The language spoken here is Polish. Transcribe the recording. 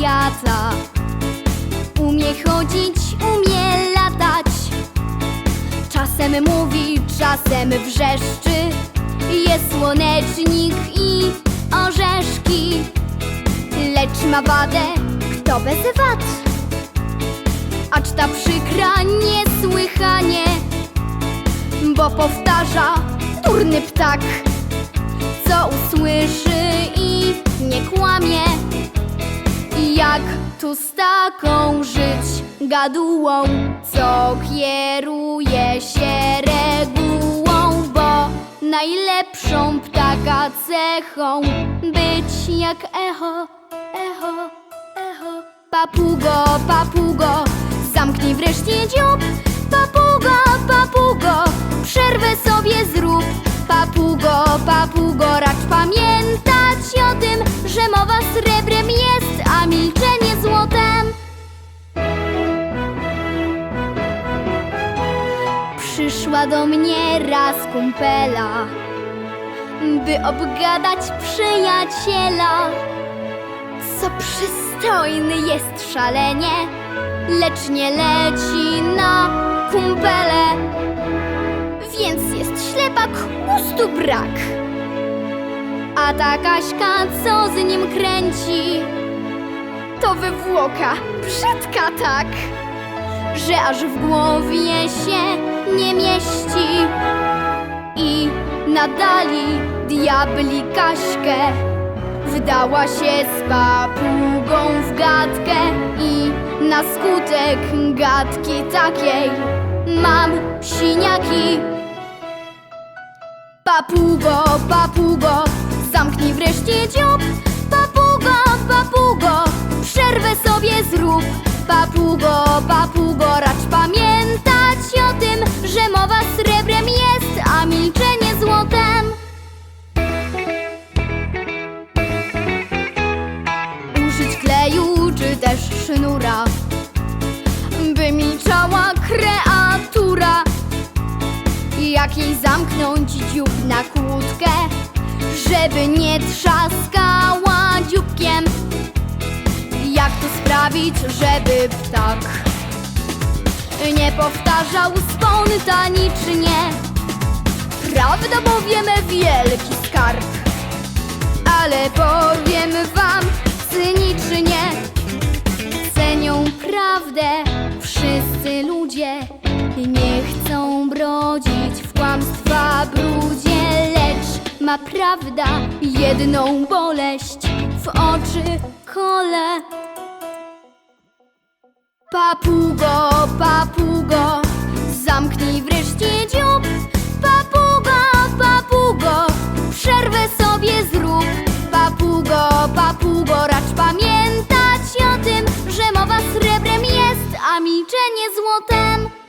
lata. Umie chodzić, umie latać. Czasem mówi, czasem wrzeszczy. Jest słonecznik i orzeszki. Lecz ma wadę, kto bez wad? Acz ta przykra niesłychanie, bo powtarza durny ptak, co usłyszy i nie kłamie. Jak tu z taką żyć gadułą, co kieruje się regułą, bo najlepszą ptaka cechą być jak echo, echo, echo. Papugo, papugo, zamknij wreszcie dziób. Papugo, papugo, przerwę sobie zrób. Papugo, papugo, Przyszła do mnie raz kumpela, by obgadać przyjaciela. Co przystojny jest szalenie, lecz nie leci na kumpele. Więc jest ślepak, gustu brak. A ta Kaśka, co z nim kręci, to wywłoka brzydka tak, że aż w głowie się nie mieści. I nadali diabli Kaśkę. Wdała się z papugą w gadkę I na skutek gadki takiej Mam siniaki. Papugo, papugo, zamknij wreszcie dziób. Papugo, papugo, przerwę sobie zrób. Papugo, papugo, sznura, by milczała kreatura. Jak jej zamknąć dziób na kłódkę, żeby nie trzaskała dzióbkiem. Jak to sprawić, żeby ptak nie powtarzał spontanicznie? Prawda bowiem wielki skarb, ale powiem Nie chcą brodzić w kłamstwa brudzie Lecz ma prawda jedną boleść w oczy kole. Papugo, papugo, zamknij wreszcie dziób. Papugo, papugo, przerwę sobie zrób. Papugo, papugo, racz pamiętać o tym Że mowa srebrem jest, a milczenie złotem.